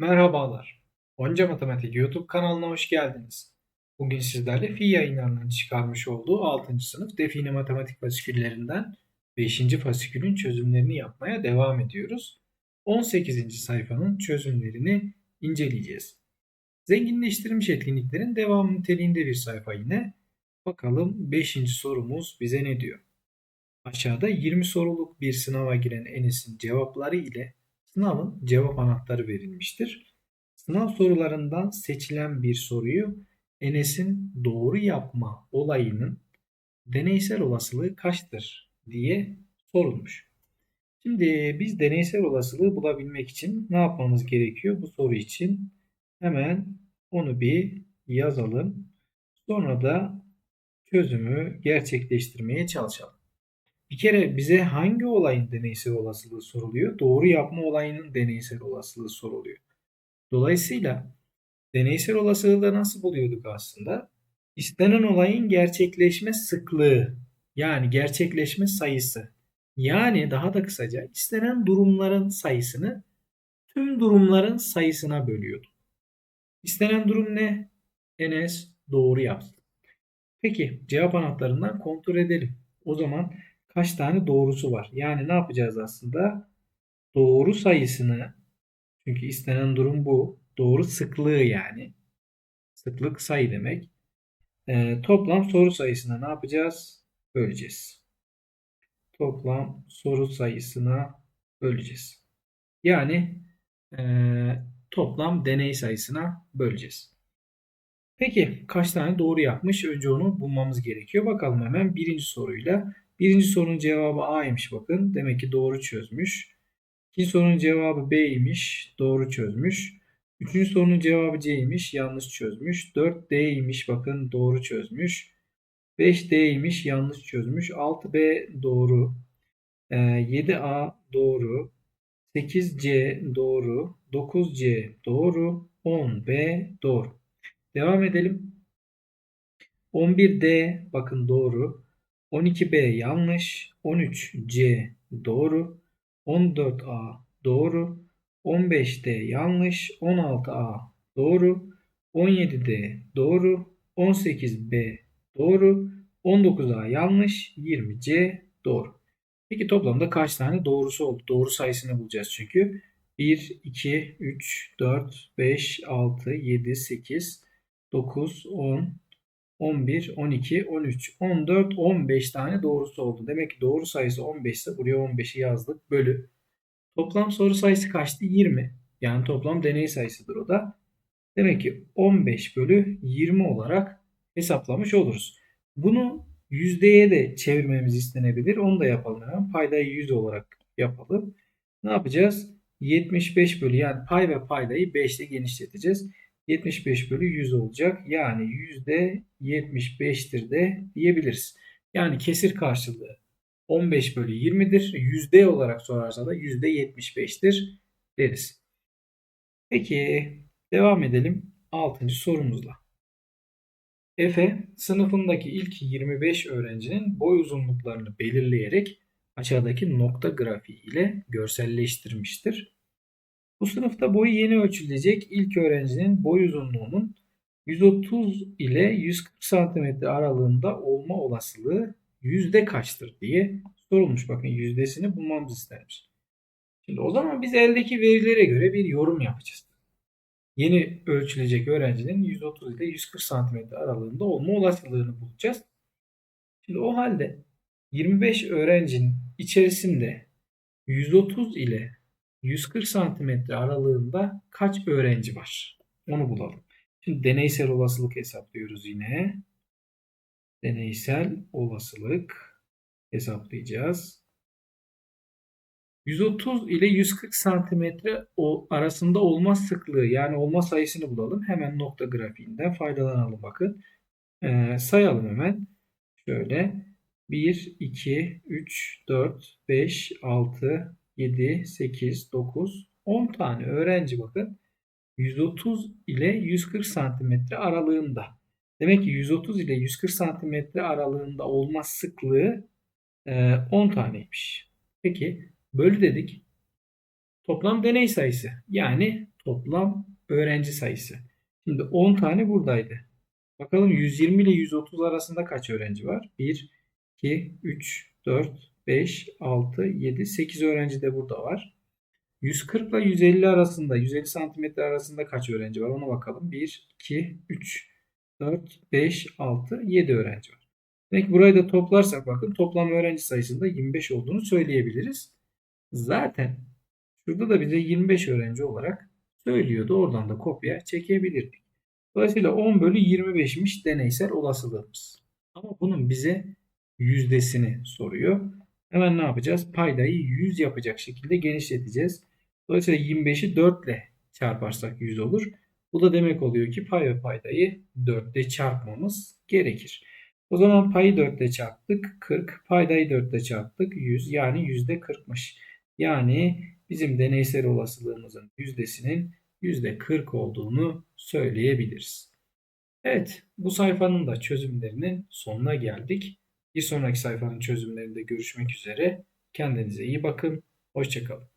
Merhabalar. Onca Matematik YouTube kanalına hoş geldiniz. Bugün sizlerle fi yayınlarının çıkarmış olduğu 6. sınıf define matematik fasiküllerinden 5. fasikülün çözümlerini yapmaya devam ediyoruz. 18. sayfanın çözümlerini inceleyeceğiz. Zenginleştirilmiş etkinliklerin devam niteliğinde bir sayfa yine. Bakalım 5. sorumuz bize ne diyor? Aşağıda 20 soruluk bir sınava giren Enes'in cevapları ile sınavın cevap anahtarı verilmiştir. Sınav sorularından seçilen bir soruyu Enes'in doğru yapma olayının deneysel olasılığı kaçtır diye sorulmuş. Şimdi biz deneysel olasılığı bulabilmek için ne yapmamız gerekiyor bu soru için? Hemen onu bir yazalım. Sonra da çözümü gerçekleştirmeye çalışalım. Bir kere bize hangi olayın deneysel olasılığı soruluyor? Doğru yapma olayının deneysel olasılığı soruluyor. Dolayısıyla deneysel olasılığı da nasıl buluyorduk aslında? İstenen olayın gerçekleşme sıklığı yani gerçekleşme sayısı. Yani daha da kısaca istenen durumların sayısını tüm durumların sayısına bölüyorduk. İstenen durum ne? Enes doğru yaptı. Peki cevap anahtarından kontrol edelim. O zaman kaç tane doğrusu var? Yani ne yapacağız aslında? Doğru sayısını çünkü istenen durum bu. Doğru sıklığı yani. Sıklık sayı demek. Ee, toplam soru sayısına ne yapacağız? Böleceğiz. Toplam soru sayısına böleceğiz. Yani e, toplam deney sayısına böleceğiz. Peki kaç tane doğru yapmış? Önce onu bulmamız gerekiyor. Bakalım hemen birinci soruyla. Birinci sorunun cevabı A'ymış bakın. Demek ki doğru çözmüş. İkinci sorunun cevabı B'ymiş. Doğru çözmüş. Üçüncü sorunun cevabı C'ymiş. Yanlış çözmüş. 4 D'ymiş. Bakın doğru çözmüş. 5 D'ymiş. Yanlış çözmüş. 6 B doğru. 7 A doğru. 8 C doğru. 9 C doğru. 10 B doğru. Devam edelim. 11 D bakın doğru. 12 B yanlış. 13 C doğru. 14A doğru. 15D yanlış. 16A doğru. 17D doğru. 18B doğru. 19A yanlış. 20C doğru. Peki toplamda kaç tane doğrusu oldu? Doğru sayısını bulacağız çünkü. 1, 2, 3, 4, 5, 6, 7, 8, 9, 10, 11, 12, 13, 14, 15 tane doğrusu oldu. Demek ki doğru sayısı 15 ise buraya 15'i yazdık. Bölü. Toplam soru sayısı kaçtı? 20. Yani toplam deney sayısıdır o da. Demek ki 15 bölü 20 olarak hesaplamış oluruz. Bunu yüzdeye de çevirmemiz istenebilir. Onu da yapalım hemen. Paydayı 100 olarak yapalım. Ne yapacağız? 75 bölü yani pay ve paydayı 5 ile genişleteceğiz. 75 bölü 100 olacak. Yani yüzde 75'tir de diyebiliriz. Yani kesir karşılığı 15 bölü 20'dir. Yüzde olarak sorarsa da yüzde 75'tir deriz. Peki devam edelim 6. sorumuzla. Efe sınıfındaki ilk 25 öğrencinin boy uzunluklarını belirleyerek aşağıdaki nokta grafiği ile görselleştirmiştir. Bu sınıfta boyu yeni ölçülecek ilk öğrencinin boy uzunluğunun 130 ile 140 cm aralığında olma olasılığı yüzde kaçtır diye sorulmuş. Bakın yüzdesini bulmamız istenmiş. Şimdi o zaman biz eldeki verilere göre bir yorum yapacağız. Yeni ölçülecek öğrencinin 130 ile 140 cm aralığında olma olasılığını bulacağız. Şimdi o halde 25 öğrencinin içerisinde 130 ile 140 santimetre aralığında kaç öğrenci var? Onu bulalım. Şimdi deneysel olasılık hesaplıyoruz yine. Deneysel olasılık hesaplayacağız. 130 ile 140 santimetre arasında olma sıklığı yani olma sayısını bulalım. Hemen nokta grafiğinden faydalanalım bakın. Ee, sayalım hemen. Şöyle 1, 2, 3, 4, 5, 6, 7, 8, 9, 10 tane öğrenci bakın 130 ile 140 santimetre aralığında. Demek ki 130 ile 140 santimetre aralığında olma sıklığı 10 taneymiş. Peki bölü dedik. Toplam deney sayısı yani toplam öğrenci sayısı. Şimdi 10 tane buradaydı. Bakalım 120 ile 130 arasında kaç öğrenci var? 1, 2, 3, 4, 5, 6, 7, 8 öğrenci de burada var. 140 ile 150 arasında, 150 santimetre arasında kaç öğrenci var? Ona bakalım. 1, 2, 3, 4, 5, 6, 7 öğrenci var. Demek burayı da toplarsak bakın toplam öğrenci sayısında 25 olduğunu söyleyebiliriz. Zaten şurada da bize 25 öğrenci olarak söylüyordu. Oradan da kopya çekebilirdik. Dolayısıyla 10 bölü 25'miş deneysel olasılığımız. Ama bunun bize yüzdesini soruyor. Hemen ne yapacağız? Paydayı 100 yapacak şekilde genişleteceğiz. Dolayısıyla 25'i 4 ile çarparsak 100 olur. Bu da demek oluyor ki pay ve paydayı 4 ile çarpmamız gerekir. O zaman payı 4 ile çarptık 40, paydayı 4 ile çarptık 100 yani %40'mış. Yani bizim deneysel olasılığımızın yüzdesinin %40 olduğunu söyleyebiliriz. Evet, bu sayfanın da çözümlerinin sonuna geldik. Bir sonraki sayfanın çözümlerinde görüşmek üzere. Kendinize iyi bakın. Hoşçakalın.